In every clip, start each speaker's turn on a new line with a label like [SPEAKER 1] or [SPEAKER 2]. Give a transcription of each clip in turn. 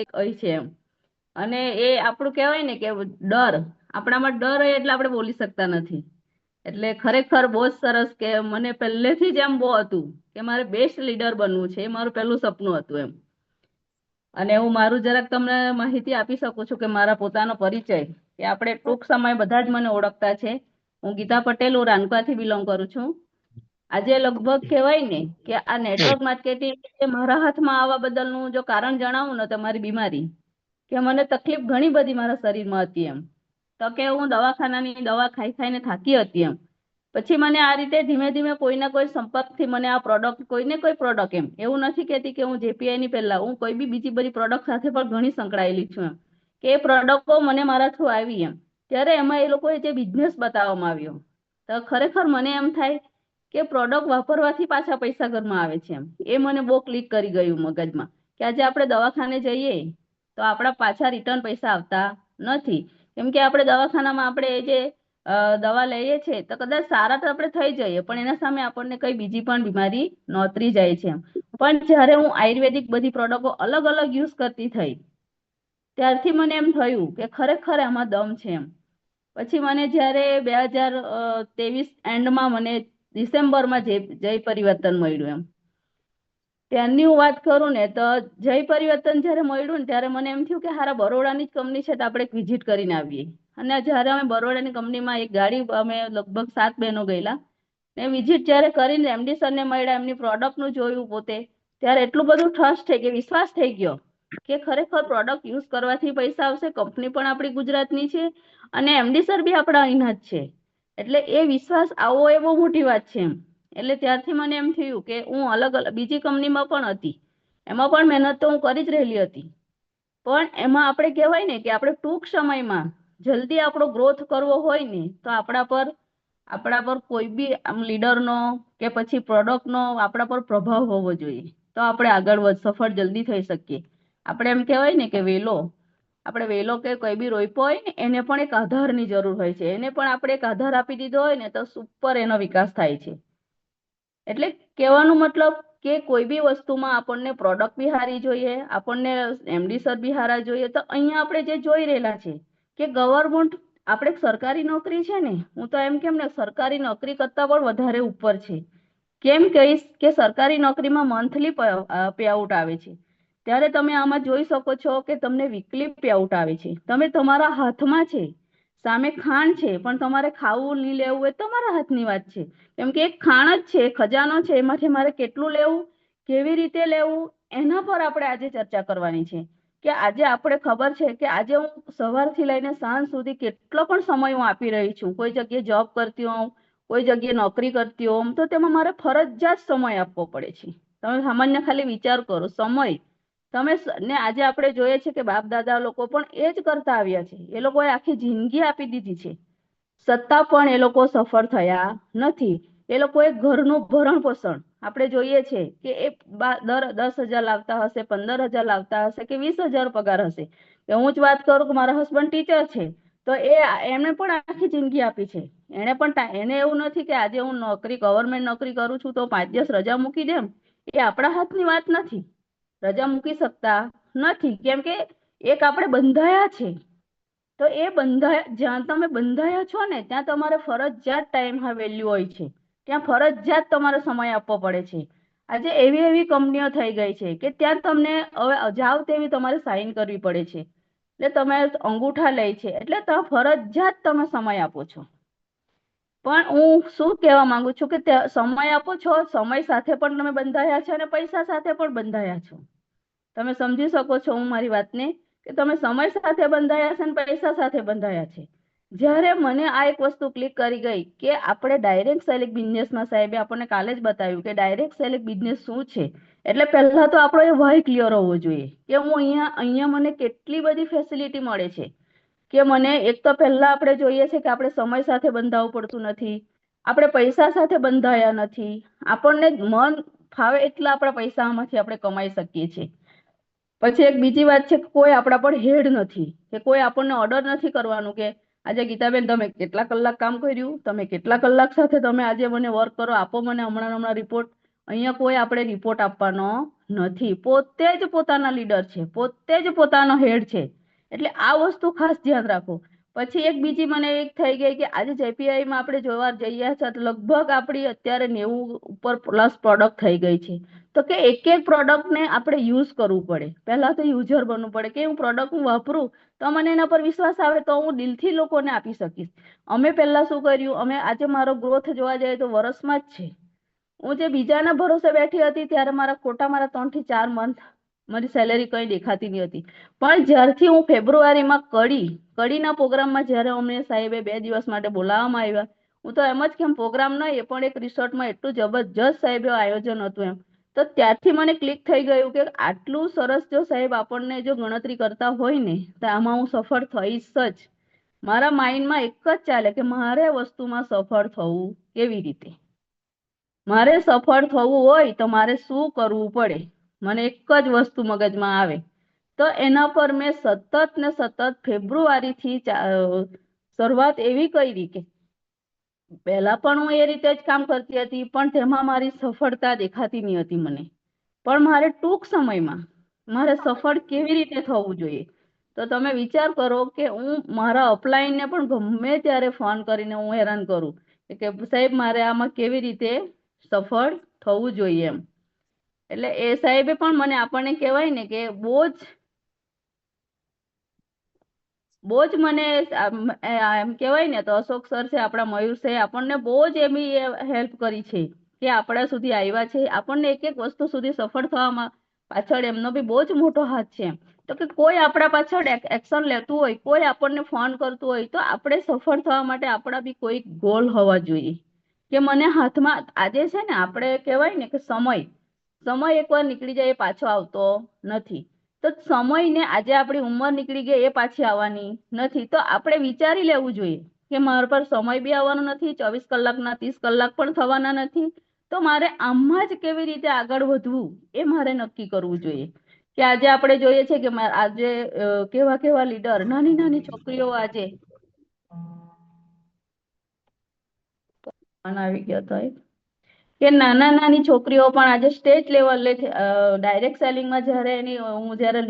[SPEAKER 1] હોય છે. અને એ આપણું કહેવાય ને કે ડર, આપણામાં ડર હોય એટલે આપણે બોલી શકતા નથી. એટલે ખરેખર બહુ જ સરસ કે મને પહેલેથી જ એમ બહુ હતું કે મારે બેસ્ટ લીડર બનવું છે, એ મારું પહેલું સપનું હતું એમ. અને હું મારું જરાક તમને માહિતી આપી શકું છું કે મારા પોતાનો પરિચય, કે આપણે ટૂંક સમય બધા જ મને ઓળખતા છે. હું ગીતા પટેલ, હું રાનકાથી બિલોંગ કરું છું. આજે લગભગ કહેવાય ને કે આ નેટવર્ક માર્કેટિંગ મારા હાથમાં આવવા બદલનું જો કારણ જણાવું ને તો મારી બીમારી, કે મને તકલીફ ઘણી બધી મારા શરીરમાં હતી એમ. તો કે હું દવાખાનાની દવા ખાઈ ખાઈને થાકી હતી એમ. પછી મને આ રીતે ધીમે ધીમે કોઈના કોઈ સંપર્કથી મને આ પ્રોડક્ટ કોઈને કોઈ પ્રોડક્ટ એમ. એવું નથી કહેતી કે હું જેપીઆઈ ની પહેલા, હું કોઈ બી બીજી બધી પ્રોડક્ટ સાથે પણ ઘણી સંકળાયેલી છું એમ. કે એ પ્રોડક્ટો મને મારા થ્રુ આવી એમ. ત્યારે એમાં એ લોકોએ જે બિઝનેસ બતાવવામાં આવ્યો. તો ખરેખર મને એમ થાય કે પ્રોડક્ટ વાપરવાથી પાછા પૈસા ઘરમાં આવે છે એમ. એ મને બહુ ક્લિક કરી ગયું મગજમાં કે આજે આપણે દવાખાને જઈએ તો આપણા પાછા રિટર્ન પૈસા આવતા નથી. કેમ કે આપણે દવાખાનામાં આપણે જે દવા લઈએ છીએ તો કદાચ સારા તો આપણે થઈ જઈએ પણ એના સામે આપણને કઈ બીજી પણ બીમારી નોતરી જાય છે એમ. પણ જ્યારે હું આયુર્વેદિક બધી પ્રોડક્ટો અલગ અલગ યુઝ કરતી થઈ, ત્યારથી મને એમ થયું કે ખરેખર એમાં દમ છે એમ. પછી મને જ્યારે બે હજાર ત્રેવીસ એન્ડમાં મને ડિસેમ્બરમાં જય જય પરિવર્તન મળ્યું એમ. ત્યાંની હું વાત કરું ને, તો જય પરિવર્તન જ્યારે મળ્યું ને, ત્યારે મને એમ થયું કે હારા બરોડાની જ કંપની છે તો આપણે એક વિઝિટ કરીને આવીએ. અને જ્યારે અમે બરોડાની કંપનીમાં એક ગાડી અમે લગભગ સાત બહેનો ગયેલા. ને વિઝિટ જ્યારે કરીને એમડી સરને મળ્યા, એમની પ્રોડક્ટનું જોયું પોતે, ત્યારે એટલું બધું ટ્રસ્ટ થઈ ગયું, વિશ્વાસ થઈ ગયો કે ખરેખર પ્રોડક્ટ યુઝ કરવાથી પૈસા આવશે, કંપની પણ આપણી ગુજરાતની છે અને એમડી સર બી આપણા અહીંના જ છે. એટલે એ વિશ્વાસ આવવો એ બહુ મોટી વાત છે એમ. એટલે ત્યારથી મને એમ થયું કે હું અલગ અલગ, બીજી કંપનીમાં પણ હતી. એમાં પણ મહેનત તો હું કરી જ રહેલી હતી. પણ એમાં આપણે કહેવાય ને કે આપણે ટૂંક સમયમાં જલ્દી આપણો ગ્રોથ કરવો હોય ને, તો આપણા પર આપણા પર કોઈ બી આમ લીડરનો કે પછી પ્રોડક્ટનો આપણા પર પ્રભાવ હોવો જોઈએ. તો આપણે આગળ વધ, સફળ જલ્દી થઈ શકીએ. આપણે એમ કહેવાય ને કે વેલો આપણે વેલો કે કોઈ બી રોપ્યો હોય ને, એને પણ એક આધારની જરૂર હોય છે. એને પણ આપણે એક આધાર આપી દીધો હોય ને, તો સુપર એનો વિકાસ થાય છે. એટલે કહેવાનો મતલબ કે કોઈ બી વસ્તુમાં આપણને પ્રોડક્ટ બી હારી જોઈએ, આપણને એમડી સર બી હારા જોઈએ, તો અહીંયા આપણે જે જોઈ રહેલા છે કે ગવર્મેન્ટ આપણે સરકારી નોકરી છે ને, હું તો એમ કેમ ને, સરકારી નોકરી કરતાં પણ વધારે ઉપર છે. કેમ કહીશ કે સરકારી નોકરીમાં મંથલી પેઆઉટ આવે છે. ત્યારે તમે આમાં જોઈ શકો છો કે તમને વીકલી પેઆઉટ આવે છે. તમે તમારા હાથમાં છે, સામે ખાણ છે, પણ તમારે ખાવું નહીં લેવું એ તમારા હાથની વાત છે. કેમ કે એક ખાણ જ છે, ખજાનો છે, એમાંથી મારે કેટલું લેવું, કેવી રીતે લેવું, એના પર આપણે આજે ચર્ચા કરવાની છે. કે આજે આપણે ખબર છે કે આજે હું સવારથી લઈને સાંજ સુધી કેટલો પણ સમય હું આપી રહી છું. કોઈ જગ્યાએ જોબ કરતી હોઉં, કોઈ જગ્યાએ નોકરી કરતી હોઉં, તો તેમાં મારે ફરજિયાત સમય આપવો પડે છે. તમે સામાન્ય ખાલી વિચાર કરો, સમય તમે ને આજે આપણે જોઈએ છે કે બાપ દાદા લોકો પણ એ જ કરતા આવ્યા છે. એ લોકોએ આખી જિંદગી આપી દીધી છે. સત્તા પણ એ લોકો સફળ થયા નથી. એ લોકોએ ઘરનું ભરણ પોષણ, આપણે જોઈએ છે કે એ દર દસ હજાર લાવતા હશે, પંદર હજાર લાવતા હશે કે વીસ હજાર પગાર હશે. કે હું જ વાત કરું કે મારા હસબન્ડ ટીચર છે, તો એ એમણે પણ આખી જિંદગી આપી છે. એણે પણ એને એવું નથી કે આજે હું નોકરી ગવર્મેન્ટ નોકરી કરું છું તો પાંચ દિવસ રજા મૂકી દેમ એ આપણા હાથની વાત નથી. રજા મૂકી શકતા નથી. કેમ કે એક આપણે બંધાયા છે. તો એ બંધાયા, જ્યાં તમે બંધાયા છો ને, ત્યાં તમારે ફરજિયાત ટાઈમ વેલ્યુ હોય છે. ત્યાં ફરજિયાત તમારે સમય આપવો પડે છે. આજે એવી એવી કંપનીઓ થઈ ગઈ છે કે ત્યાં તમને હવે જાવ તેવી તમારે સાઈન કરવી પડે છે. એટલે તમે અંગૂઠા લે છે. એટલે ત્યાં ફરજિયાત તમે સમય આપો છો. પણ હું શું કહેવા માંગુ છું કે સમય આપો છો, સમય સાથે પણ તમે બંધાયા છો અને પૈસા સાથે પણ બંધાયા છો. તમે સમજી શકો છો હું મારી વાતને કે તમે સમય સાથે બંધાયા છે અને પૈસા સાથે બંધાયા છે. જ્યારે મને આ એક વસ્તુ ક્લિક કરી ગઈ કે આપણે ડાયરેક્ટ સેલિંગ બિઝનેસમાં સાહેબે આપણને કાલે જ બતાવ્યું કે ડાયરેક્ટ સેલિંગ બિઝનેસ શું છે? એટલે પહેલા તો આપણો એ વય ક્લિયર હોવો જોઈએ કે હું અહીંયા અહીંયા મને કેટલી બધી ફેસિલિટી મળે છે. કે મને એક તો પહેલા આપણે જોઈએ છે કે આપણે સમય સાથે બંધાવવું પડતું નથી. આપણે પૈસા સાથે બંધાયા નથી. આપણને મન ફાવે એટલા આપણા પૈસામાંથી આપણે કમાઈ શકીએ છીએ. પછી એક બીજી વાત છે કે કોઈ આપણા પર હેડ નથી. કે કોઈ આપણને ઓર્ડર નથી કરવાનું કે આજે ગીતાબેન તમે કેટલા કલાક કામ કર્યું? તમે કેટલા કલાક સાથે તમે આજે મને વર્ક કરો? આપો મને હમણાં હમણાં રિપોર્ટ અહીંયા કોઈ આપણે રિપોર્ટ આપવાનો નથી. પોતે જ પોતાના લીડર છે. પોતે જ પોતાનો હેડ છે. એટલે આ વસ્તુ ખાસ ધ્યાન રાખો. પછી એક બીજી મને એક થઈ ગઈ કે આજે જેપીઆઈ માં આપણે જોવા જઈએ છે તો લગભગ આપણી અત્યારે નેવું ઉપર પ્લસ પ્રોડક્ટ થઈ ગઈ છે. તો કે એક એક પ્રોડક્ટને આપણે યુઝ કરવું પડે. પહેલા તો યુઝર બનવું પડે કે હું પ્રોડક્ટ હું વાપરું તો મને એના પર વિશ્વાસ આવે તો હું દિલથી લોકોને આપી શકીશ. અમે પહેલા શું કર્યું? અમે આજે મારો ગ્રોથ જોવા જઈએ તો વર્ષમાં જ છે. હું જે બીજાના ભરોસે બેઠી હતી ત્યારે મારા ખોટા મારા ત્રણથી ચાર મંથ મારી સેલેરી કઈ દેખાતી નહીં હતી. પણ જ્યારથી હું ફેબ્રુઆરીમાં કડી, કડીના પ્રોગ્રામમાં જ્યારે અમને સાહેબે બે દિવસ માટે બોલાવવામાં આવ્યા, હું તો એમ જ કેમ પ્રોગ્રામ નહીં એ પણ એક રિસોર્ટમાં એટલું જબરજસ્ત સાહેબે આયોજન હતું એમ. તો ત્યારથી મને ક્લિક થઈ ગયું કે આટલું સરસ જો સાહેબ આપણને જો ગણતરી કરતા હોય ને, તો આમાં હું સફળ થઈશ જ. મારા માઇન્ડમાં એક જ ચાલે કે મારે વસ્તુમાં સફળ થવું કેવી રીતે? મારે સફળ થવું હોય તો મારે શું કરવું પડે? મને એક જ વસ્તુ મગજમાં આવે. તો એના પર મેં સતત ને સતત ફેબ્રુઆરીથી શરૂઆત એવી કરી કે પહેલા પણ હું એ રીતે જ કામ કરતી હતી, પણ તેમાં મારી સફળતા દેખાતી નહીં હતી મને. પણ મારે ટૂંક સમયમાં મારે સફળ કેવી રીતે થવું જોઈએ? તો તમે વિચાર કરો કે હું મારા અપલાઈનને પણ ગમે ત્યારે ફોન કરીને હું હેરાન કરું કે સાહેબ મારે આમાં કેવી રીતે સફળ થવું જોઈએ એમ. એટલે એ સાહેબે પણ મને આપણને કહેવાય ને કે બહુ જ બહુ જ મને એમ કહેવાય ને તો અશોક સર છે, આપણા મયુર છે, આપણને બહુ જ એવી હેલ્પ કરી છે કે આપણા સુધી આવ્યા છે. આપણને એક એક વસ્તુ સુધી સફળ થવામાં પાછળ એમનો બી બહુ જ મોટો હાથ છે તો કે કોઈ આપણા પાછળ એક્શન લેતું હોય, કોઈ આપણને ફોન કરતું હોય તો આપણે સફળ થવા માટે આપણા બી કોઈ ગોલ હોવા જોઈએ. કે મને હાથમાં, આજે છે ને આપણે કહેવાય ને કે સમય સમય એકવાર નીકળી જાય એ પાછો આવતો નથી. તો સમયને આજે આપણી ઉંમર નીકળી ગઈ એ પાછી આવવાની નથી. તો આપણે વિચારી લેવું જોઈએ કે મારા પર સમય બી આવવાનો નથી, ચોવીસ કલાકના, ત્રીસ કલાક પણ થવાના નથી. તો મારે આમાં જ કેવી રીતે આગળ વધવું એ મારે નક્કી કરવું જોઈએ. કે આજે આપણે જોઈએ છે કે આજે કેવા કેવા લીડર, નાની નાની છોકરીઓ આજે આવી ગયો તો. કે નાના નાની છોકરીઓ પણ આજે સ્ટેટ લેવલે ડાયરેક્ટ સેલિંગમાં જ્યારે એની, હું જ્યારે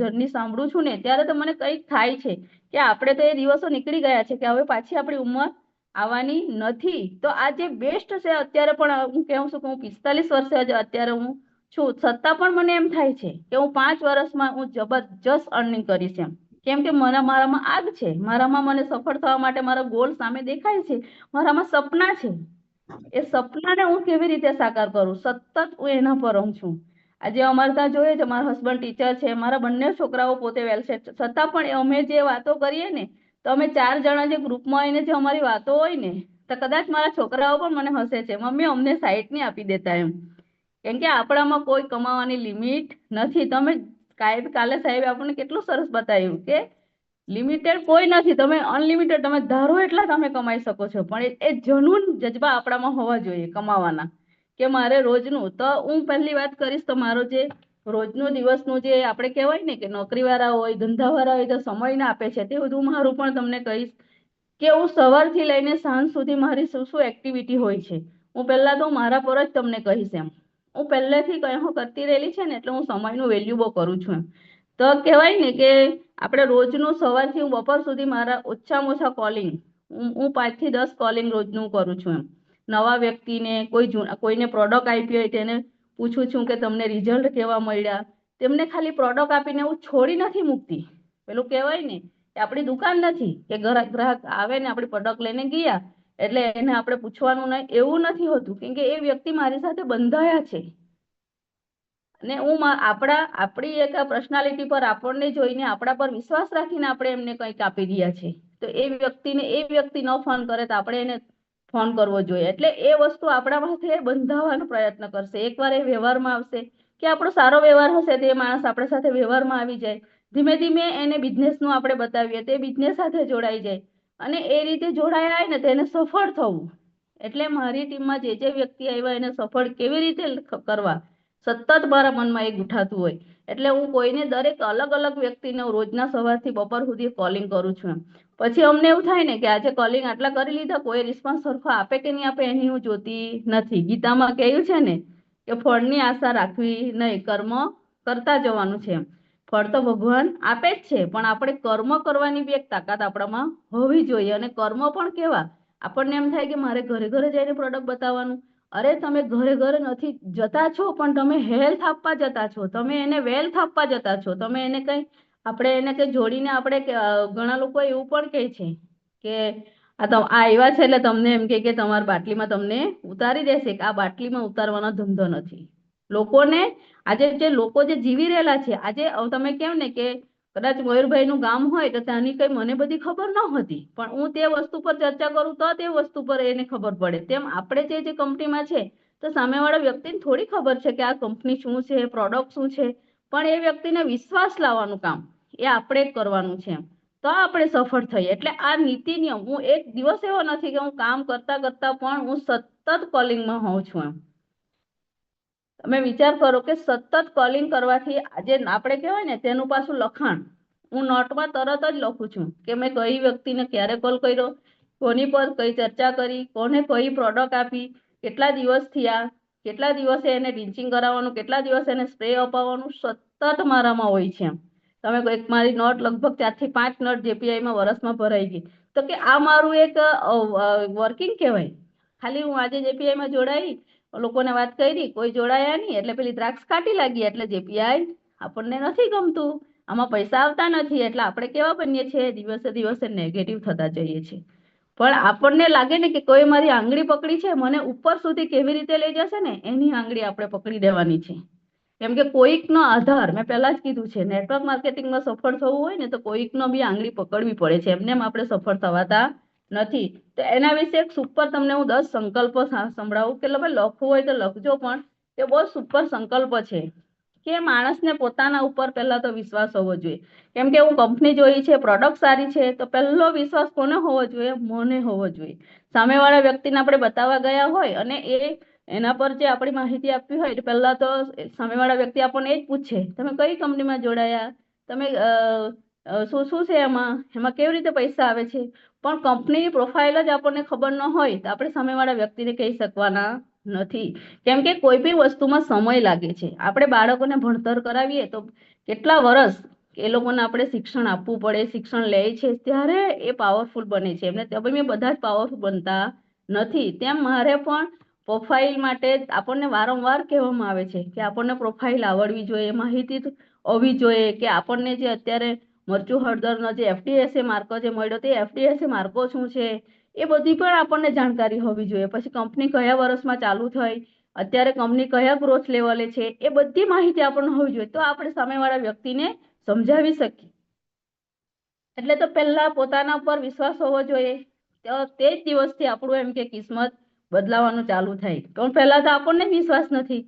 [SPEAKER 1] જર્ની સાંભળું છું ને, ત્યારે તો મને કંઈક થાય છે કે આપણે તો એ દિવસો નીકળી ગયા છે કે હવે પાછી આપણી ઉંમર આવવાની નથી. તો આ જે બેસ્ટ છે અત્યારે પણ હું કહું છું કે હું પિસ્તાલીસ વર્ષે અત્યારે હું છું. છતાં પણ મને એમ થાય છે કે હું પાંચ વર્ષમાં હું જબરજસ્ત અર્નિંગ કરીશ એમ. કેમ કે મારા મારામાં આગ છે. મારામાં મને સફળ થવા માટે મારા ગોલ સામે દેખાય છે. મારામાં સપના છે. એ સપનાને હું કેવી રીતે સાકાર કરું? સતત હું એના પર રહું છું. આજે અમારે જોઈએ છે, મારા હસબન્ડ ટીચર છે, મારા બંને છોકરાઓ પોતે વેલ સેટ છતાં પણ અમે જે વાતો કરીએ ને, તો અમે ચાર જણા જે ગ્રુપમાં આવીને જે અમારી વાતો હોય ને, તો કદાચ મારા છોકરાઓ પણ મને હસે છે. મમ્મી, અમને સાઈટ નહીં આપી દેતા એમ. કેમ કે આપણામાં કોઈ કમાવાની લિમિટ નથી. તમે કાયદ કાલે સાહેબે આપણને કેટલું સરસ બતાવ્યું કે લિમિટેડ કોઈ નથી. તમે અનલિમિટેડ તમે ધારો એટલા તમે કમાઈ શકો છો. પણ એ- જનૂન જજબા આપણામાં હોવા જોઈએ કમાવાના. કે મારે રોજનું, તો હું પહેલી વાત કરીશ તો મારો જે રોજનો દિવસનો જે આપણે કહેવાય ને કે નોકરીવાળા હોય, ધંધાવાળા હોય તો સમય ના આપે છે તે બધું મારું પણ તમને કહીશ કે હું સવારથી લઈને સાંજ સુધી મારી શું શું એક્ટિવિટી હોય છે. હું પહેલા તો મારા પર જ તમને કહીશ એમ. હું પહેલેથી કંઈ હું કરતી રહેલી છે ને એટલે હું સમયનું વેલ્યુ બહુ કરું છું એમ. તો કહેવાય ને કે આપણે રોજનું સવારથી હું બપોર સુધી મારા ઓછામાં ઓછા કોલિંગ હું પાંચથી દસ કોલિંગ રોજનું કરું છું એમ. નવા વ્યક્તિને, કોઈ જૂના કોઈને પ્રોડક્ટ આપી હોય તેને પૂછું છું કે તમને રિઝલ્ટ કેવા મળ્યા? તેમને ખાલી પ્રોડક્ટ આપીને હું છોડી નથી મૂકતી. પેલું કહેવાય ને કે આપણી દુકાન નથી, કે ગ્રાહક ગ્રાહક આવે ને આપણી પ્રોડક્ટ લઈને ગયા, એટલે એને આપણે પૂછવાનું નહીં એવું નથી હોતું, કેમ કે એ વ્યક્તિ મારી સાથે બંધાયા છે. અને હું આપણા આપણી એક પર્સનાલિટી પર આપણને જોઈને આપણા પર વિશ્વાસ રાખીને આપણે એમને કંઈક આપી રહ્યા છે. તો એ વ્યક્તિને, એ વ્યક્તિ ન ફોન કરે તો આપણે એને ફોન કરવો જોઈએ. એટલે એ વસ્તુ આપણા માથે બંધાવવાનો પ્રયત્ન કરશે. એકવાર એ વ્યવહારમાં આવશે કે આપણો સારો વ્યવહાર હશે તે માણસ આપણા સાથે વ્યવહારમાં આવી જાય. ધીમે ધીમે એને બિઝનેસનું આપણે બતાવીએ તે બિઝનેસ સાથે જોડાઈ જાય. અને એ રીતે જોડાયા ને તેને સફળ થવું. એટલે મારી ટીમમાં જે જે વ્યક્તિ આવ્યા એને સફળ કેવી રીતે કરવા? સતત મારા મનમાં એ ગુઠાતું હોય. એટલે હું કોઈને દરેક અલગ અલગ વ્યક્તિને રોજના સવારથી બપોર સુધી કોલિંગ કરું છું એમ. પછી અમને એવું થાય ને કે આજે કોલિંગ આટલા કરી લીધા, કોઈ રિસ્પોન્સ સરખો આપે કે નહીં આપે એની હું જોતી નથી. ગીતામાં કહ્યું છે ને કે ફળની આશા રાખવી નહીં, કર્મ કરતા જવાનું છે એમ. ફળ તો ભગવાન આપે જ છે, પણ આપણે કર્મ કરવાની બી એક તાકાત આપણામાં હોવી જોઈએ. અને કર્મ પણ કેવા? આપણને એમ થાય કે મારે ઘરે ઘરે જઈને પ્રોડક્ટ બતાવવાનું. અરે તમે ઘરે ઘરે નથી જતા છો, પણ તમે હેલ્થ આપવા જતા છો. તમે એને વેલ્થ આપવા જતા છો. તમે એને કંઈ, આપણે એને કંઈ જોડીને આપણે ઘણા લોકો એવું પણ કહે છે કે, આ તો આ એવા છે એટલે તમને એમ કે તમારી બાટલીમાં તમને ઉતારી દેશે કે આ બાટલીમાં ઉતારવાનો ધંધો નથી. લોકોને, આજે જે લોકો જે જીવી રહેલા છે, આજે તમે કેમ ને કે કદાચ મયુરભાઈનું ગામ હોય તો ત્યાંની કઈ મને બધી ખબર ન હતી, પણ હું તે વસ્તુ પર ચર્ચા કરું તો તે વસ્તુ પર એને ખબર પડે. તેમ આપણે જે જે કંપનીમાં છે, તો સામેવાળા વ્યક્તિને થોડી ખબર છે કે આ કંપની શું છે, પ્રોડક્ટ શું છે, પણ એ વ્યક્તિને વિશ્વાસ લાવવાનું કામ, એ આપણે કરવાનું છે તો આપણે સફળ થઈએ. એટલે આ નીતિ નિયમ, હું એક દિવસ એવો નથી કે હું કામ કરતા કરતા પણ હું સતત કોલિંગમાં હોઉં છું એમ. તમે વિચાર કરો કે સતત કોલિંગ કરવાથી આજે આપણે કહેવાય ને તેનું પાછું લખાણ. હું નોટમાં તરત જ લખું છું કે મેં કઈ વ્યક્તિને ક્યારે કોલ કર્યો, કોની પર કઈ ચર્ચા કરી, કોને કઈ પ્રોડક્ટ આપી, કેટલા દિવસ થયા, કેટલા દિવસે એને રિન્ચિંગ કરાવવાનું, કેટલા દિવસે એને સ્પ્રે અપાવવાનું, સતત મારામાં હોય છે તમે એક મારી નોટ લગભગ ચારથી પાંચ નોટ જેપીઆઈમાં વર્ષમાં ભરાઈ ગઈ. તો કે આ મારું એક વર્કિંગ કહેવાય. ખાલી હું આજે જેપીઆઈમાં જોડાઈ લોકોને વાત કરી, કોઈ જોડાયા નહીં, એટલે પેલી દ્રાક્ષ કાઢી લાગી, એટલે જેપીઆઈ આપણને નથી ગમતું. આમાં પૈસા આવતા નથી, એટલે આપણે કેવા બનીએ છીએ? દિવસે દિવસે નેગેટિવ થતા જઈએ છીએ. પણ આપણને લાગે ને કે કોઈ મારી આંગળી પકડી છે, મને ઉપર સુધી કેવી રીતે લઈ જશે ને, એની આંગળી આપણે પકડી દેવાની છે. કેમ કે કોઈકનો આધાર, મેં પહેલા જ કીધું છે નેટવર્ક માર્કેટિંગમાં સફળ થવું હોય ને તો કોઈકનો બી આંગળી પકડવી પડે છે. એમને આપણે સફળ થવાતા નથી. તો એના વિશે એક સુપર તમને હું દસ સંકલ્પો સંભળાવું કે ભાઈ લખવું હોય તો લખજો પણ એ બહુ સુપર સંકલ્પ છે. કે માણસને પોતાના ઉપર પહેલા તો વિશ્વાસ હોવો જોઈએ. કેમ કે હું કંપની જોઈ છે પ્રોડક્ટ સારી છે, તો પહેલો વિશ્વાસ કોને હોવો જોઈએ? મને હોવો જોઈએ. સામેવાળા વ્યક્તિને આપણે બતાવવા ગયા હોય અને એ એના પર જે આપણી માહિતી આપવી હોય તો પહેલા તો સામેવાળા વ્યક્તિ આપણને એ જ પૂછે. તમે કઈ કંપનીમાં જોડાયા? તમે શું શું છે એમાં? એમાં કેવી રીતે પૈસા આવે છે? પણ કંપનીની પ્રોફાઇલ જ આપણને ખબર ન હોય તો આપણે સામેવાળા વ્યક્તિને કહી શકવાના નથી. કેમ કે કોઈ બી વસ્તુમાં સમય લાગે છે. આપણે બાળકોને ભણતર કરાવીએ તો કેટલા વર્ષ એ લોકોને આપણે શિક્ષણ આપવું પડે, શિક્ષણ લે છે ત્યારે એ પાવરફુલ બને છે. એમને તમે બધા જ પાવરફુલ બનતા નથી. તેમ મારે પણ પ્રોફાઇલ માટે આપણને વારંવાર કહેવામાં આવે છે કે આપણને પ્રોફાઇલ આવડવી જોઈએ, માહિતી હોવી જોઈએ કે આપણને જે અત્યારે મરચું હળદરનો જે એફડીએસએ માર્કો જે મળ્યો તે એફડીએસએ માર્કો શું છે? એ બધી પણ આપણને જાણકારી હોવી જોઈએ. પછી કંપની કયા વર્ષમાં ચાલુ થઈ? અત્યારે કંપની કયા ગ્રોથ લેવલે છે? એ બધી માહિતી આપણને હોવી જોઈએ. તો આપણે સામેવાળા વ્યક્તિને સમજાવી શકીએ. એટલે તો પહેલા પોતાના ઉપર વિશ્વાસ હોવો જોઈએ. તો જ દિવસથી આપણું એમ કે કિસ્મત બદલાવાનું ચાલુ થાય. પણ પહેલા તો આપણને વિશ્વાસ નથી.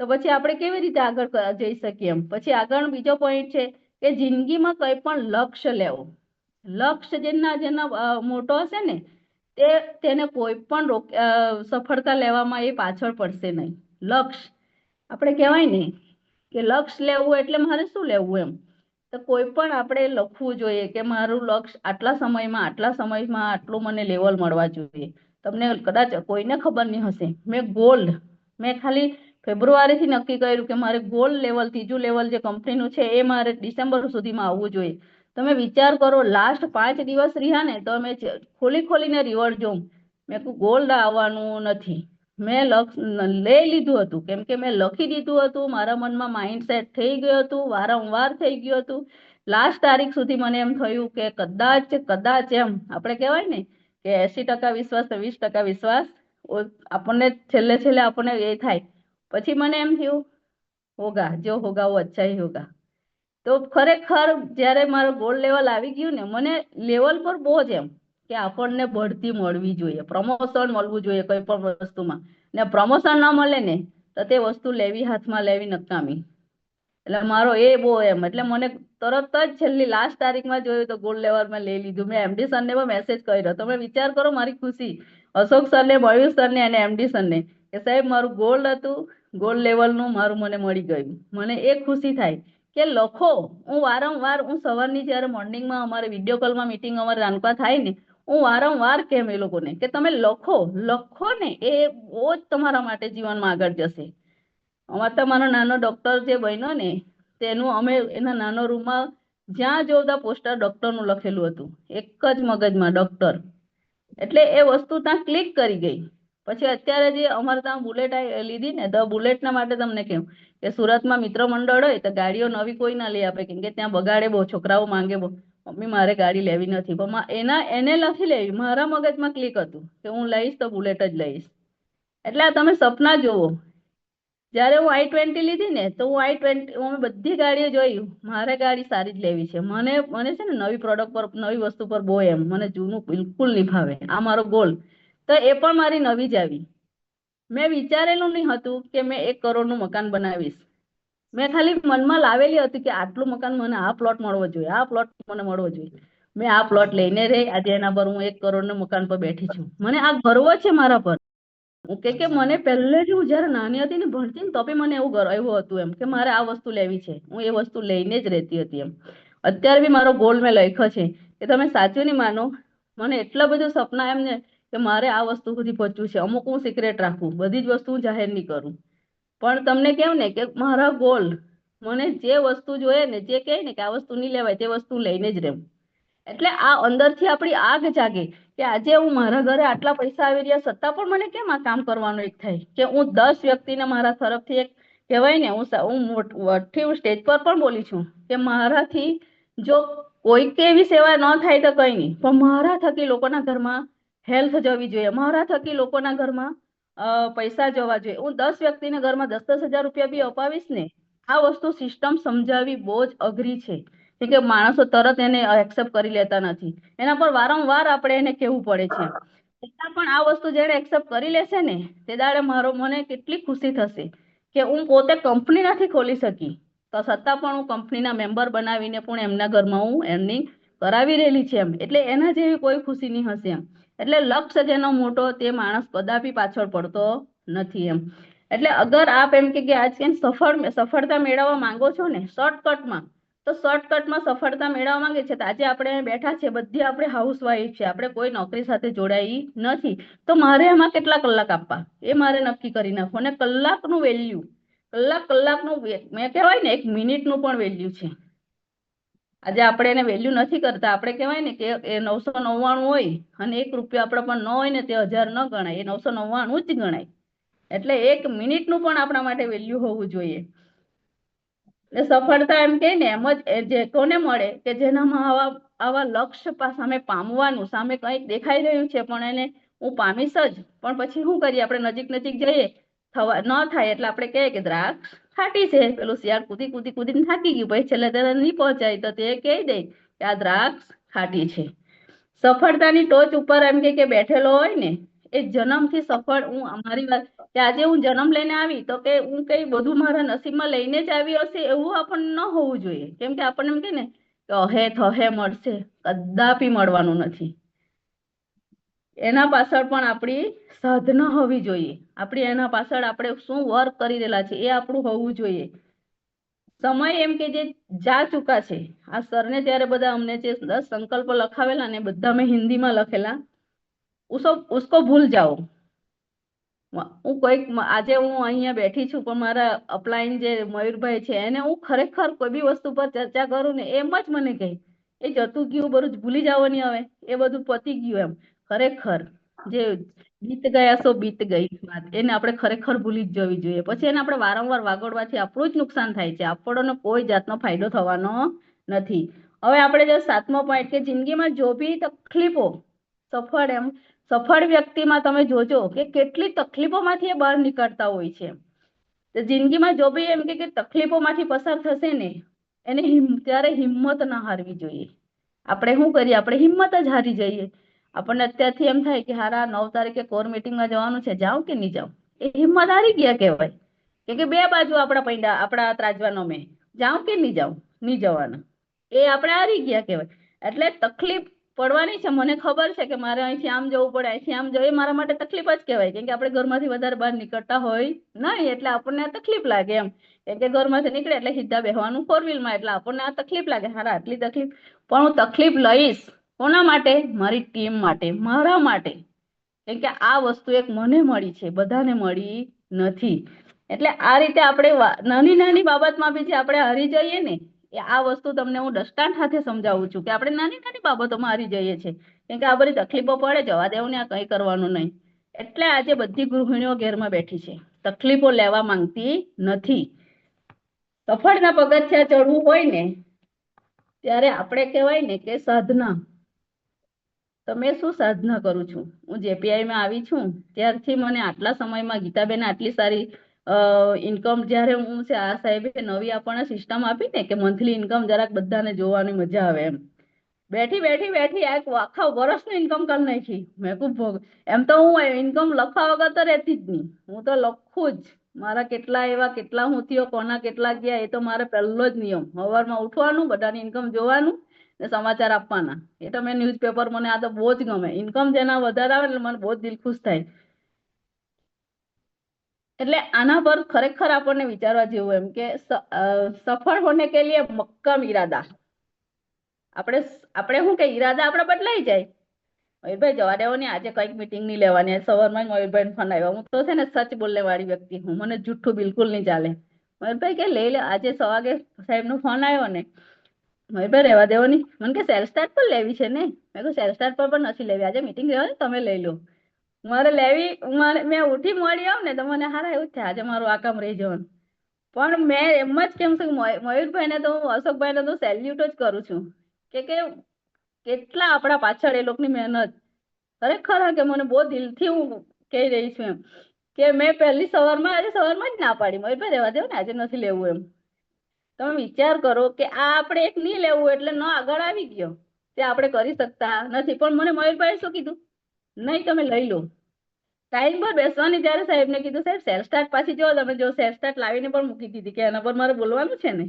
[SPEAKER 1] તો પછી આપણે કેવી રીતે આગળ જઈ શકીએ એમ? પછી આગળ બીજો પોઈન્ટ છે કે જિંદગીમાં કંઈ પણ લક્ષ્ય લેવું. લક્ષ્ય જેના જેના મોટો હશે ને, તે, તેને કોઈ પણ સફળતા લેવામાં એ પાછળ પડશે નહીં. લક્ષ્ય. આપણે કહેવાય ને કે લક્ષ્ય લેવું એટલે મારે શું લેવું એમ? તો કોઈ પણ આપણે લખવું જોઈએ કે મારું લક્ષ્ય આટલા સમયમાં આટલા સમયમાં આટલું મને લેવલ મળવા જોઈએ. તમને કદાચ કોઈને ખબર નહીં હશે. મેં ગોલ્ડ મેં ખાલી ફેબ્રુઆરીથી નક્કી કર્યું કે મારે ગોલ્ડ લેવલ, ત્રીજું લેવલ જે કંપનીનું છે, એ મારે ડિસેમ્બર સુધીમાં આવવું જોઈએ. તમે વિચાર કરો લાસ્ટ પાંચ દિવસ રહ્યા ને, તો મેં ખોલી ખોલીને રિવર્ટ જોઉં. મેં કહું ગોલ્ડ આવવાનું નથી. મેં લક્ષ લઈ લીધું હતું. કેમ કે મેં લખી દીધું હતું, મારા મનમાં માઇન્ડ સેટ થઈ ગયું હતું, વારંવાર થઈ ગયું હતું. લાસ્ટ તારીખ સુધી મને એમ થયું કે કદાચ કદાચ એમ, આપણે કહેવાય ને કે એસી ટકા વિશ્વાસ તો વીસ ટકા વિશ્વાસ આપણને છેલ્લે છેલ્લે આપણને એ થાય. પછી મને એમ થયું, હોગા, જો હોગા અચ્છા હી હોગા. તો ખરેખર જ્યારે મારો ગોલ્ડ લેવલ આવી ગયું ને, મને લેવલ પર બહુ જ એમ કે આપણને બઢતી મળવી જોઈએ પ્રમોશન મળવું જોઈએ કોઈ પણ વસ્તુમાં. ને પ્રમોશન ના મળે ને, તો તે વસ્તુ લેવી હાથમાં લેવી નકામી. એટલે મારો એ બહુ એમ, એટલે મને તરત જ છેલ્લી લાસ્ટ તારીખમાં જોયું તો ગોલ્ડ લેવલ મેં લઈ લીધું. મેં એમડી સરને પણ મેસેજ કર્યો. તમે વિચાર કરો મારી ખુશી. અશોક સરને મયુર સરને અને એમડી સરને કે સાહેબ, મારું ગોલ્ડ હતું ગોલ્ડ લેવલનું મારું મને મળી ગયું. મને એ ખુશી થાય કે લખો, હું વારંવાર, હું સવારની જ્યારે મોર્નિંગમાં અમારે વીડિયો કોલમાં મીટિંગ અમારે રાનપા થાય ને, હું વારંવાર કેમ એ લોકોને કે તમે લખો લખો ને એ બહુ જ તમારા માટે જીવનમાં આગળ જશે. અમારે તમારો નાનો ડોક્ટર જે બન્યો ને, તેનું અમે એના નાનો રૂમમાં જ્યાં ત્યાં પોસ્ટર ડોક્ટરનું લખેલું હતું. એક જ મગજમાં ડોક્ટર એટલે એ વસ્તુ ત્યાં ક્લિક કરી ગઈ. પછી અત્યારે જે અમારે ત્યાં બુલેટ લીધી ને, ધ બુલેટના માટે તમને કેમ કે સુરતમાં મિત્ર મંડળ હોય તો ગાડીઓ નવી કોઈ ના લઈ આપે કેમ કે ત્યાં બગાડે બહુ, છોકરાઓ માંગે બહુ. મમ્મી, મારે ગાડી લેવી નથી. પણ એના, એને નથી લેવી. મારા મગજમાં ક્લિક હતું કે હું લઈશ તો બુલેટ જ લઈશ. એટલે આ તમે સપના જુઓ જ્યારે હું આઈ ટ્વેન્ટી લીધી ને, તો હું આઈ ટ્વેન્ટી અમે બધી ગાડીઓ જોઈ મારે ગાડી સારી જ લેવી છે. મને મને છે ને નવી પ્રોડક્ટ પર, નવી વસ્તુ પર બહુ એમ. મને જૂનું બિલકુલ નહીં ફાવે. આ મારો ગોલ તો એ પણ મારી નવી જ આવી. મેં વિચારેલું નહીં હતું કે મેં એક કરોડનું મકાન બનાવીશ. મેં ખાલી મનમાં લાવેલી હતી કે આટલું મકાન મને આ પ્લોટ મળવો જોઈએ, આ પ્લોટ મને મળવો જોઈએ. મેં આ પ્લોટ લઈને રહી, આજે એના પર હું એક કરોડનું મકાન પર બેઠી છું. મને આ ગર્વ છે મારા પર. કે કે મને પહેલેથી હું જ્યારે નાની હતી ને ભણતી ને તો બી મને એવું એવું હતું એમ કે મારે આ વસ્તુ લેવી છે. હું એ વસ્તુ લઈને જ રહેતી હતી એમ. અત્યારે બી મારો ગોલ મેં લખ્યો છે. કે તમે સાચું નહીં માનો. મને એટલા બધું સપના એમ ને કે મારે આ વસ્તુ સુધી પહોંચવું છે, અમુક હું સિક્રેટ રાખું, બધી જ વસ્તુ હું જાહેર નહીં કરું. પણ તમને કેવું ને કે મારા ગોલ મને જે વસ્તુ જોઈએ ને, જે કહે ને કે આ વસ્તુ નહીં લેવાય, તે વસ્તુ લઈને જ રહેવું એટલે આ અંદરથી આપણી આગ જાગે કે આજે હું મારા ઘરે આટલા પૈસા આવી રહ્યા છતાં પણ મને કેમ આ કામ કરવાનું એક થાય? કે હું દસ વ્યક્તિને મારા તરફથી એક કહેવાય ને, હું હું હું સ્ટેજ પર પણ બોલી છું કે મારાથી જો કોઈક એવી સેવા ન થાય તો કંઈ નહીં. પણ મારા થકી લોકોના ઘરમાં હેલ્થ જવી જોઈએ. મારા થકી લોકોના ઘરમાં પૈસા જવા જોઈએ. હું દસ વ્યક્તિના ઘરમાં દસ દસ હજાર રૂપિયા બી અપાવીશ ને, આ વસ્તુ સિસ્ટમ સમજાવવી બહુ જ અઘરી છે. કે માણસો તરત એને એક્સેપ્ટ કરી લેતા નથી. એના પર વારંવાર આપણે એને કહેવું પડે છે. છતાં પણ આ વસ્તુ જેણે એક્સેપ્ટ કરી લેશે ને, તે દાડે મારો, મને કેટલી ખુશી થશે કે હું પોતે કંપની નથી ખોલી શકી. તો છતાં પણ હું કંપનીના મેમ્બર બનાવીને પણ એમના ઘરમાં હું એર્નિંગ કરાવી રહેલી છે એમ. એટલે એના જેવી કોઈ ખુશી નહીં હશે એમ. એટલે લક્ષ્ય જેનો મોટો તે માણસ કદાપી પાછળ પડતો નથી એમ. એટલે અગર આપ એમ કે કે આજ કેમ સફળ સફળતા મેળવવા માંગો છો ને, શોર્ટકટમાં, તો શોર્ટકટમાં સફળતા મેળવવા માંગે છે. તો આજે આપણે બેઠા છે બધી આપણે હાઉસવાઈફ છે, આપણે કોઈ નોકરી સાથે જોડાઈ નથી. તો મારે એમાં કેટલા કલાક આપવા? એ મારે નક્કી કરી નાખો અને કલાકનું વેલ્યુ કલાક કલાકનું મેં કહેવાય ને, એક મિનિટનું પણ વેલ્યુ છે. આજે આપણે એને વેલ્યુ નથી કરતા. આપણે કહેવાય ને કે એ નવસો નવ્વાણું હોય અને એક રૂપિયો આપણે પણ ન હોય ને તે હજાર ન ગણાય. એ નવસો નવ્વાણું જ ગણાય. એટલે એક મિનિટનું પણ આપણા માટે વેલ્યુ હોવું જોઈએ. એટલે સફળતા એમ કે ને એમ જ જે કોને મળે કે જેનામાં આવા આવા લક્ષ્ય સામે પામવાનું, સામે કંઈક દેખાઈ રહ્યું છે, પણ એને હું પામીશ જ. પણ પછી શું કરીએ? આપણે નજીક નજીક જઈએ થવા, ન થાય એટલે આપણે કહે કે દ્રાક્ષ ફાટી છે. પેલું શિયાળ કૂદી કૂદી, કૂદીને થાકી ગયું. પછી છેલ્લે તેને નહીં પહોંચાય તો તે કહી દે કે આ દ્રાક્ષ ફાટી છે. સફળતાની ટોચ ઉપર એમ કે બેઠેલો હોય ને, એ જન્મથી સફળ હું. અમારી વાત કે આજે હું જન્મ લઈને આવી તો કે હું કઈ બધું મારા નસીબમાં લઈને જ આવી હશે એવું આપણને ન હોવું જોઈએ. કેમ કે આપણને એમ કે ને કે અહે, થહે મળશે. કદાપી મળવાનું નથી. એના પાછળ પણ આપણી સાધના હોવી જોઈએ. આપણી એના પાછળ આપણે શું વર્ક કરી રહેલા છે એ આપણું હોવું જોઈએ. સમય એમ કે જે જા ચૂકા છે. આ સરને ત્યારે બધા અમને જે દસ સંકલ્પ લખાવેલા ને બધા મેં હિન્દીમાં લખેલા. ઉસો, ઉસકો ભૂલ જાઓ. હું કોઈક આજે હું અહીંયા બેઠી છું પણ મારા અપલાઈન જે મયુરભાઈ છે એને હું ખરેખર કોઈ બી વસ્તુ પર ચર્ચા કરું ને એમ જ મને કહે. એ જતું ગયું બધું ભૂલી જવાની હવે. એ બધું પતી ગયું એમ. ખરેખર જે બીત ગયા સો બીત ગઈ વાત. એને આપણે ખરેખર ભૂલી જ જવી જોઈએ. પછી એને આપણે વારંવાર વાગોડવાથી આપણું જ નુકસાન થાય છે. આપણને કોઈ જાતનો ફાયદો થવાનો નથી. હવે આપણે જો સાતમો પોઈન્ટ કે જિંદગીમાં જો બી તકલીફો, સફળ એમ, સફળ વ્યક્તિમાં તમે જોજો કે કેટલી તકલીફોમાંથી એ બહાર નીકળતા હોય છે. તો જિંદગીમાં જો બી એમ કે તકલીફોમાંથી પસાર થશે ને, એને ત્યારે હિંમત ના હારવી જોઈએ. આપણે શું કરીએ? આપણે હિંમત જ હારી જઈએ. આપણને અત્યારથી એમ થાય કે હારા, નવ તારીખે કોર મીટિંગમાં જવાનું છે જાઉં કે નહીં જાઉં એ હિંમત હારી ગયા કહેવાય. કેમ કે બે બાજુ આપણા પૈડા, આપણા ત્રાજવાનો મેં. જાઉં કે નહીં જાઉં નહીં જવાના. એ આપણે હારી ગયા કહેવાય. એટલે તકલીફ પડવાની છે. મને ખબર છે કે મારે અહીંથી આમ જવું પડે, અહીંથી આમ જવું એ મારા માટે તકલીફ જ કહેવાય. કેમ કે આપણે ઘરમાંથી વધારે બહાર નીકળતા હોય નહીં, એટલે આપણને તકલીફ લાગે એમ. કેમ કે ઘરમાંથી નીકળે એટલે સીધા બેહવાનું ફોર વ્હીલમાં એટલે આપણને આ તકલીફ લાગે. હારા, આટલી તકલીફ. પણ હું તકલીફ લઈશ. કોના માટે? મારી ટીમ માટે, મારા માટે. કેમ કે આ વસ્તુ એક મને મળી છે, બધાને મળી નથી. એટલે આ રીતે આપણે નાની નાની બાબતમાં બી જે આપણે હારી જઈએ ને, એ આ વસ્તુ તમને હું દૃષ્ટાંત સાથે સમજાવું છું કે આપણે નાની નાની બાબતોમાં હારી જઈએ છીએ. કેમ કે આ બધી તકલીફો પડે જવા દેવું ને આ કંઈ કરવાનું નહીં. એટલે આજે બધી ગૃહિણીઓ ઘેરમાં બેઠી છે. તકલીફો લેવા માંગતી નથી. સફળના પગથિયા ચડવું હોય ને, ત્યારે આપણે કહેવાય ને કે સાધના. તમે શું સાધના કરું છું? હું જેપીઆઈમાં માં આવી છું, ત્યારથી મને આટલા સમયમાં ગીતાબેન આટલી સારી ઇન્કમ જ્યારે હું છે, આ સાહેબે નવી આપણને સિસ્ટમ આપી ને કે મંથલી ઇન્કમ જરાક બધાને જોવાની મજા આવે એમ. બેઠી બેઠી બેઠી એક આખા વર્ષનું ઇન્કમ કરી નાખી. મેં કહું ભોગ, એમ તો હું ઇન્કમ લખવા વગર તો રહેતી જ નહીં. હું તો લખું જ. મારા કેટલા એવા કેટલા હું થયો, કોના કેટલા ગયા, એ તો મારે પહેલો જ નિયમ. સવારમાં ઉઠવાનું, બધાની ઇન્કમ જોવાનું ને સમાચાર આપવાના. એ તો મેં ન્યૂઝપેપર મને આ તો બહુ જ ગમે. ઇન્કમ જેના વધારે આવે એટલે મને બહુ દિલ ખુશ થાય. એટલે આના પર ખરેખર આપણને વિચારવા જેવું એમ કે સફળ હોને કે લીએ મક્કમ ઈરાદા. આપણે આપણે શું કે ઈરાદા આપણા બદલાઈ જાય. મયુરભાઈ જવા દેવો ને આજે કંઈક મીટિંગ નહીં લેવાની. સવારમાં જ મયુરભાઈ ફોન આવ્યો. હું તો છે ને સચ બોલને વાળી વ્યક્તિ હું. મને જુઠ્ઠું બિલકુલ નહીં ચાલે. મયુરભાઈ કે લઈ લે, આજે સવાગે સાહેબનો ફોન આવ્યો ને મયુરભાઈ રહેવા દેવો નહીં મને કે સેલ સ્ટાર્ટ પણ લેવી છે ને. મેં કહું સેલ સ્ટાર્ટ પર પણ નથી લેવી. આજે મીટિંગ રહેવા તમે લઈ લો. મારે લેવી, મારે, મેં ઉઠી મળી આવું ને તો મને હારા એવું જ થાય. આજે મારું આ કામ રહી જવાનું. પણ મેં એમ જ કેમ છું મયુરભાઈને તો હું, અશોકભાઈને તો સેલ્યુટ જ કરું છું. કે કે કેટલા આપણા પાછળ એ લોકોની મહેનત. ખરેખર કે મને બહુ દિલથી હું કહી રહી છું એમ. કે મેં પહેલી સવારમાં, આજે સવારમાં જ ના પાડી. મયુરભાઈ રહેવા દેવો ને, આજે નથી લેવું એમ. તમે વિચાર કરો કે આ આપણે એક નહીં લેવું એટલે ન આગળ આવી ગયો. તે આપણે કરી શકતા નથી. પણ મને મયુરભાઈ શું કીધું? નહીં, તમે લઈ લો. ટાઈમ પર બેસવાની ત્યારે સાહેબને કીધું, સાહેબ સેલ્ફ સ્ટાર્ટ પાછી જો. તમે જો સેલ્ફ સ્ટાર્ટ લાવીને પણ મૂકી દીધી કે એના પર મારે બોલવાનું છે ને?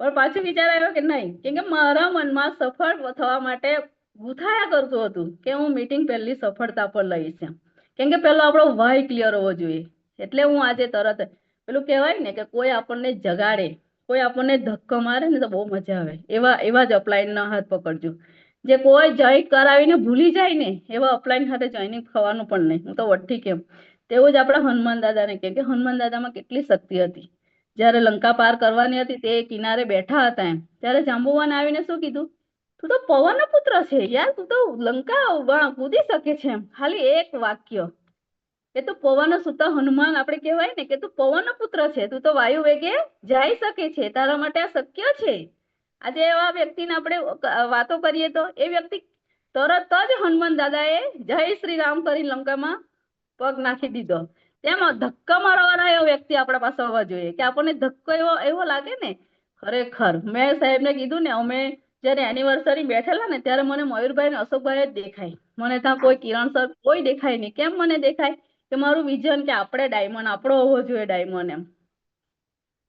[SPEAKER 1] પણ પાછું વિચાર આવ્યો કે નહીં. કેમ કે મારા મનમાં સફળ થવા માટે ગુથાયા કરતું હતું કે હું મીટિંગ પહેલી સફળતા પર લઈશ કેમ કે પહેલો આપણો વાય ક્લિયર હોવો જોઈએ. એટલે હું આજે તરત પેલું કહેવાય ને કે કોઈ આપણને જગાડે, કોઈ આપણને ધક્કો મારે ને તો બહુ મજા આવે. એવા એવા જ અપલાઈનના હાથ પકડજો. જે કોઈ જોઈન કરાવીને ભૂલી જાય ને, એવા અપલાઈન સાથે જોઈનિંગ થવાનું પણ નહીં. હું તો વઠ્ઠી કેમ? તેવું જ આપણા હનુમાન દાદાને કેમ કે હનુમાન દાદામાં કેટલી શક્તિ હતી. જ્યારે લંકા પાર કરવાની હતી તે કિનારે બેઠા હતા એમ. ત્યારે જાંબુવાન આવીને શું કીધું? તું તો પવન પુત્ર છે યાર. તું તો લંકા કૂદી શકે છે એમ. ખાલી એક વાક્ય. કે તું પવન સુત હનુમાન આપણે કહેવાય ને કે તું પવન પુત્ર છે, તું તો વાયુ વેગે જઈ શકે છે, તારા માટે આ શક્ય છે? આજે એવા વ્યક્તિને આપણે વાતો કરીએ તો એ વ્યક્તિ તરત જ હનુમાન દાદાએ જય શ્રી રામ કરી લંકામાં પગ નાખી દીધો. તેમાં ધક્કા મારવાના એવો વ્યક્તિ આપણા પાસે હોવા જોઈએ કે આપણને ધક્કો એવો એવો લાગે ને, ખરેખર. મેં સાહેબને કીધું ને, અમે જ્યારે એનિવર્સરી બેઠેલા ને ત્યારે મને મયુરભાઈ ને અશોકભાઈ જ દેખાય. મને ત્યાં કોઈ કિરણ સર કોઈ દેખાય નહીં. કેમ મને દેખાય? કે મારું વિઝન કે આપણે ડાયમંડ આપણો હોવો જોઈએ ડાયમંડ એમ.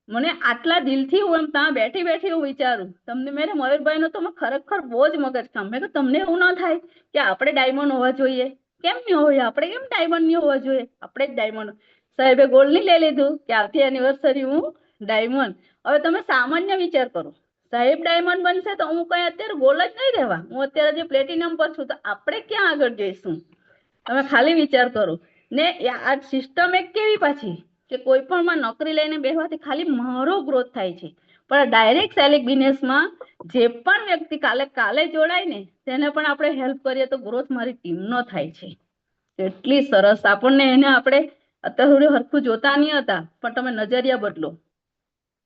[SPEAKER 1] મને આટલા દિલથી હું એમ ત્યાં બેઠી બેઠી હું વિચારું, તમને મેં મયુરભાઈ નો તો ખરેખર બહુ જ મગજ કામ. મેં તમને એવું ના થાય કે આપણે ડાયમંડ હોવા જોઈએ. કેમ નહીં હોય આપણે કેમ ડાયમંડ નહીં હોવા જોઈએ? આપણે જ ડાયમંડ સાહેબે ગોલ્ડ નહીં લઈ લીધું કે આવતી એનિવર્સરી હું ડાયમંડ હવે તમે સામાન્ય વિચાર કરો. સાહેબ ડાયમંડ બનશે તો હું કઈ અત્યારે ગોલ્ડ જ નહીં રહેવા? હું અત્યારે જે પ્લેટિનમ પર છું તો આપણે ક્યાં આગળ જઈશું? તમે ખાલી વિચાર કરો. ને આ સિસ્ટમ એક કેવી પાછી? કે કોઈ પણ માં નોકરી લઈને બેસવાથી ખાલી મારો ગ્રોથ થાય છે. પણ ડાયરેક્ટ સેલિંગ બિઝનેસમાં જે પણ વ્યક્તિ કાલે કાલે જોડાય ને, તેને પણ આપણે હેલ્પ કરીએ તો ગ્રોથ મારી ટીમનો થાય છે. એટલી સરસ આપણને એને આપણે અત્યાર સુધી હરખું જોતા નહીં હતા, પણ તમે નજરિયા બદલો.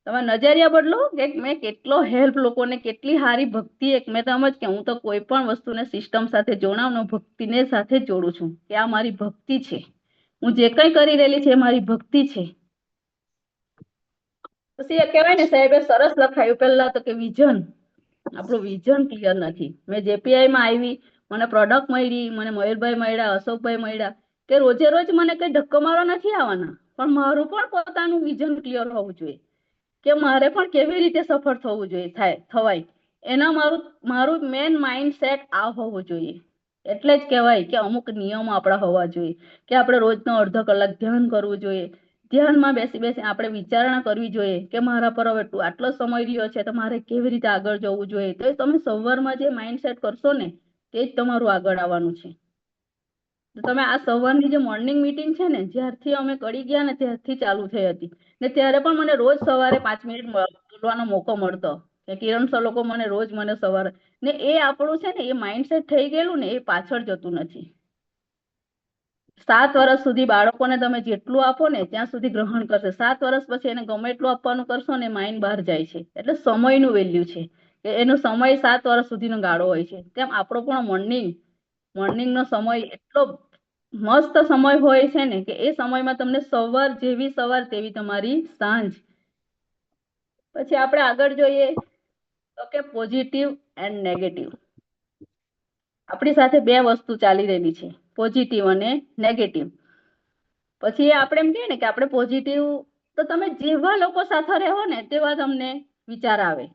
[SPEAKER 1] તમે નજરિયા બદલો કે મેં કેટલો હેલ્પ લોકોને, કેટલી સારી ભક્તિ એક, મેં તમે જ કે હું તો કોઈ પણ વસ્તુને સિસ્ટમ સાથે જોડાવું ભક્તિને સાથે જોડું છું કે આ મારી ભક્તિ છે. હું જે કંઈ કરી રહેલી છે એ મારી ભક્તિ છે. પછી એ કહેવાય ને સાહેબે સરસ લખાયું પહેલા તો કે વિઝન આપણું વિઝન ક્લિયર નથી. મેં જેપીઆઈ માં આવી, મને પ્રોડક્ટ મળી, મને મયુરભાઈ મળ્યા, અશોકભાઈ મળ્યા, કે રોજે રોજ મને કઈ ધક્કો મારવા નથી આવવાના. પણ મારું પણ પોતાનું વિઝન ક્લિયર હોવું જોઈએ. કે મારે પણ કેવી રીતે સફળ થવું જોઈએ, થાય, થવાય. એના મારું મારું મેન માઇન્ડ સેટ આ હોવું જોઈએ. એટલે જ કહેવાય કે અમુક નિયમો આપણા હોવા જોઈએ. કે આપણે રોજનો અડધો કલાક ધ્યાન કરવું જોઈએ. ધ્યાનમાં બેસી બેસી આપણે વિચારણા કરવી જોઈએ કે મારા પર હવે આટલો સમય રહ્યો છે તો મારે કેવી રીતે આગળ જવું જોઈએ. તો તમે સવારમાં જે માઇન્ડ સેટ કરશો ને, તે જ તમારું આગળ આવવાનું છે. તમે આ સવારની જે મોર્નિંગ મીટિંગ છે ને, જ્યારથી અમે કરી ગયા ને, ત્યારથી ચાલુ થઈ હતી. ને ત્યારે પણ મને રોજ સવારે પાંચ મિનિટ બોલવાનો મોકો મળતો. કે કિરણ સર લોકો મને રોજ મને સવારે, ને એ આપણું છે ને, એ માઇન્ડસેટ થઈ ગયેલું ને, એ પાછળ જતું નથી. સાત વર્ષ સુધી બાળકોને તમે જેટલું આપો ને, ત્યાં સુધી ગ્રહણ કરશે. સાત વર્ષ પછી એને ગમે એટલું આપવાનું કરશો ને માઇન્ડ બહાર જાય છે. એટલે સમયનું વેલ્યુ છે. એનો સમય સાત વર્ષ સુધીનો ગાળો હોય છે. તેમ આપણો પણ મોર્નિંગ મોર્નિંગનો સમય એટલો મસ્ત સમય હોય છે ને કે એ સમયમાં તમને સવાર જેવી, સવાર તેવી તમારી સાંજ. પછી આપણે આગળ જોઈએ તો કે પોઝિટિવ એન્ડ નેગેટિવ આપણી સાથે બે વસ્તુ ચાલી રહેલી છે પોઝિટિવ અને નેગેટિવ પછી આપણે એમ કહીએ ને કે આપણે પોઝિટિવ તો તમે જેવા લોકો સાથે રહો ને તેવા તમને વિચાર આવે.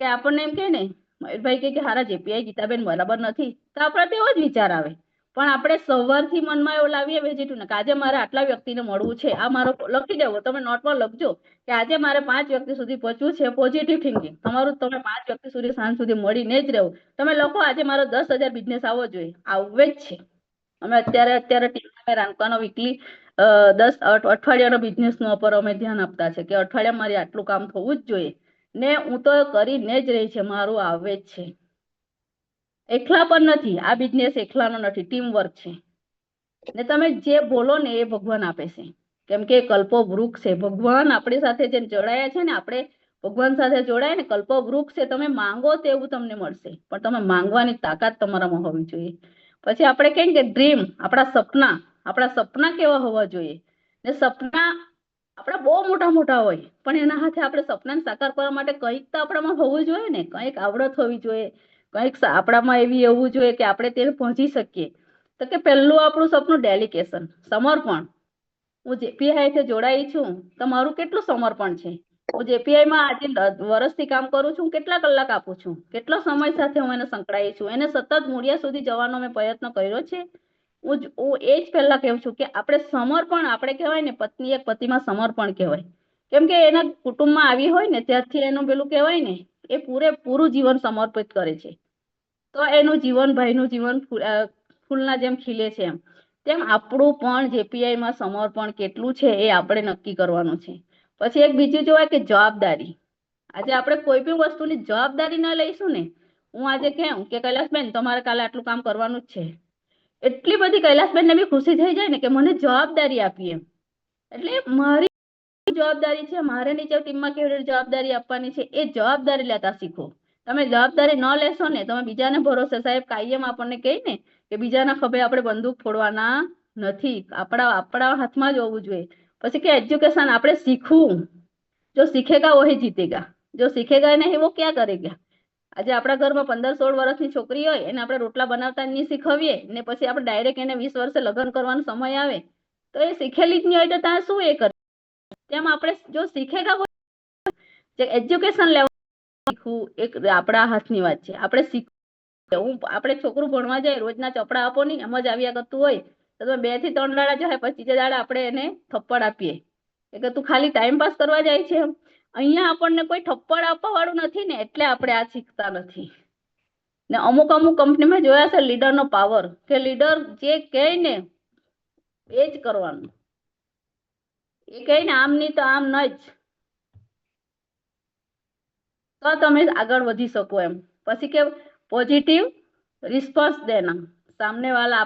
[SPEAKER 1] કે આપણને એમ કહે ને મયુરભાઈ કે હારા જેપીઆઈ ગીતાબેન બરાબર નથી. તો આપણા તેવો જ વિચાર આવે. પણ આપણે સવારથી મનમાં એવું લાવીએ વેજીટું ને કે આજે મારે આટલા વ્યક્તિને મળવું છે. આ મારો લખી દેવો. તમે નોટમાં લખજો કે આજે મારે પાંચ વ્યક્તિ સુધી પહોંચવું છે પોઝિટિવ થિંકિંગ તમારું તમે પાંચ વ્યક્તિ સુધી સાંજ સુધી મળીને જ રહેવું. તમે લખો આજે મારો દસ હજાર બિઝનેસ આવવો જોઈએ આવવે જ છે. અમે અત્યારે અત્યારે ટીમ રાંધવાનો વીકલી દસ અઠવાડિયાના અઠવાડિયાનો બિઝનેસ નો પર અમે ધ્યાન આપતા છે કે અઠવાડિયા મારે આટલું કામ થવું જ જોઈએ. ને હું તો કરીને જ રહી છે, મારું આવે જ છે. એકલા પણ નથી, આ બિઝનેસ એકલાનો નથી ટીમ વર્ક છે. ને તમે જે બોલો ને એ ભગવાન આપે છે. કેમ કે કલ્પો વૃક્ષ છે, ભગવાન આપણી સાથે જે જોડાયા છે ને, આપણે ભગવાન સાથે જોડાય ને, કલ્પો વૃક્ષ છે, તમે માંગો તેવું તમને મળશે. પણ તમે માંગવાની તાકાત તમારામાં હોવી જોઈએ. પછી આપણે કેમ કે ડ્રીમ આપણા સપના આપણા સપના કેવા હોવા જોઈએ? ને સપના આપણા બહુ મોટા મોટા હોય, પણ એના હાથે આપણે સપનાને સાકાર કરવા માટે કંઈક તો આપણામાં હોવું જોઈએ ને, કંઈક આવડત હોવી જોઈએ, કંઈક આપણામાં એવી એવું જોઈએ કે આપણે તે પહોંચી શકીએ. તો કે પહેલું આપણું સપનું ડેલિકેશન, સમર્પણ. હું જેપીઆઈ થી જોડાઈ છું, તો મારું કેટલું સમર્પણ છે? હું જેપીઆઈ માં આજે વર્ષથી કામ કરું છું કેટલા કલાક આપું છું? કેટલો સમય સાથે હું એને સંકળાઈ છું? એને સતત મૂળિયા સુધી જવાનો મેં પ્રયત્ન કર્યો છે? હું જ- હું એ જ પહેલા કહું છું કે આપણે સમર્પણ, આપણે કહેવાય ને પત્ની એક પતિમાં સમર્પણ કહેવાય. કેમ કે એના કુટુંબમાં આવી હોય ને ત્યારથી એનું પેલું કહેવાય ને, એ પૂરેપૂરું જીવન સમર્પિત કરે છે. તો એનું જીવન, ભાઈનું જીવન ફૂલના જેમ ખીલે છે એમ. તેમ આપણું પણ જેપીઆઈમાં સમર્પણ કેટલું છે એ આપણે નક્કી કરવાનું છે. પછી એક બીજું જોવાય કે જવાબદારી. આજે આપણે કોઈ પણ વસ્તુની જવાબદારી ન લઈશું ને, હું આજે કેમ કે કૈલાસબેન, તમારે કાલે આટલું કામ કરવાનું જ છે. એટલી બધી કૈલાસબેનને બી ખુશી થઈ જાય ને કે મને જવાબદારી આપી એમ. એટલે મારી જવાબદારી છે, મારે નીચે ટીમમાં કેવી રીતે જવાબદારી આપવાની છે, એ જવાબદારી લેતા શીખો. તમે જવાબદારી ન લેશો ને, તમે બીજાને ભરોસે. સાહેબ, કાયમ આપણને કહી ને કે બીજાના ખભે આપણે બંદૂક ફોડવાના નથી. આપણા આપણા હાથમાં જ હોવું જોઈએ. પછી કે એજ્યુકેશન આપણે શીખવું. જો શીખેગા વહી જીતેગા. જો શીખેગા નહીં એવો ક્યાં કરેગા આજે આપણા ઘરમાં પંદર સોળ વર્ષની છોકરી હોય, એને આપણે રોટલા બનાવતા નહીં શીખવીએ ને પછી આપણે ડાયરેક્ટ એને વીસ વર્ષે લગ્ન કરવાનો સમય આવે, તો એ શીખેલી જ નહીં હોય તો ત્યાં શું એ કરે? તેમ આપણે જો શીખેગા હોય એજ્યુકેશન લેવલ શીખવું, એક આપણા હાથની વાત છે. આપણે શીખવું, હું આપણે છોકરું ભણવા જાય, રોજના ચોપડા આપો નહીં, એમ જ આવ્યા કરતું હોય, તો તમે બેથી ત્રણ દાડા જાય પછી દાડા આપણે એને થપ્પડ આપીએ. એ કે તું ખાલી ટાઈમ પાસ કરવા જાય છે એમ. અહીંયા આપણને કોઈ થપ્પડ આપવા વાળું નથી ને, એટલે આપણે આ શીખતા નથી. ને અમુક અમુક કંપનીમાં જોયા છે લીડરનો પાવર કે લીડર જે કહે ને, એ જ કરવાનું. એ કહે ને, આમ નહીં તો આમ ન જ. તો તમે આગળ વધી શકો એમ. પછી કે પોઝિટિવ રિસ્પોન્સ દેના. સામને વાલા